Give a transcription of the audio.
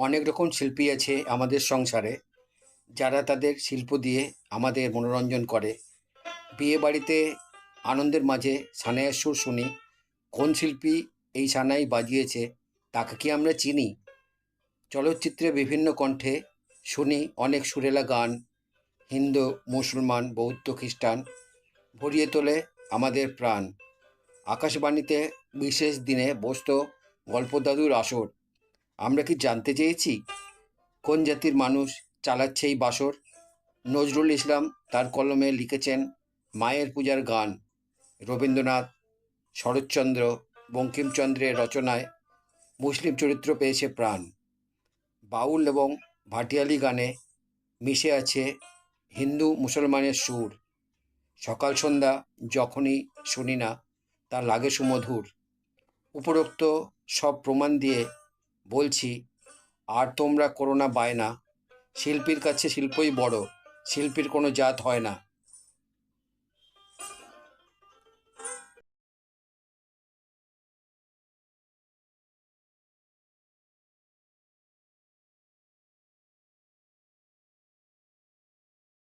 অনেক রকম শিল্পী আছে আমাদের সংসারে, যারা তাদের শিল্প দিয়ে আমাদের মনোরঞ্জন করে। বিয়ে বাড়িতে আনন্দের মাঝে সানাইয়ের সুর শুনি, কোন শিল্পী এই সানাই বাজিয়েছে তাকে কি আমরা চিনি? চলচ্চিত্রে বিভিন্ন কণ্ঠে শুনি অনেক সুরেলা গান, হিন্দু, মুসলমান, বৌদ্ধ, খ্রিস্টান, ভরিয়ে তোলে আমাদের প্রাণ। আকাশবাণীতে বিশেষ দিনে বসত গল্প দাদুর আসর। আমরা কি জানতে চেয়েছি? কোন জাতির মানুষ চালাচ্ছে এই বাসর? নজরুল ইসলাম তার কলমে লিখেছেন মায়ের পূজার গান। রবীন্দ্রনাথ, শরৎচন্দ্র, বঙ্কিমচন্দ্রের রচনায় মুসলিম চরিত্র পেয়েছে প্রাণ। বাউল এবং ভাটিয়ালি গানে মিশে আছে হিন্দু মুসলমানের সুর। সকাল সন্ধ্যা যখনই শুনি না তা লাগে সুমধুর। উপরোক্ত সব প্রমাণ দিয়ে বলছি, আর তোমরা করো না বায়না। শিল্পীর কাছে শিল্পই বড়, শিল্পীর কোনো জাত হয় না।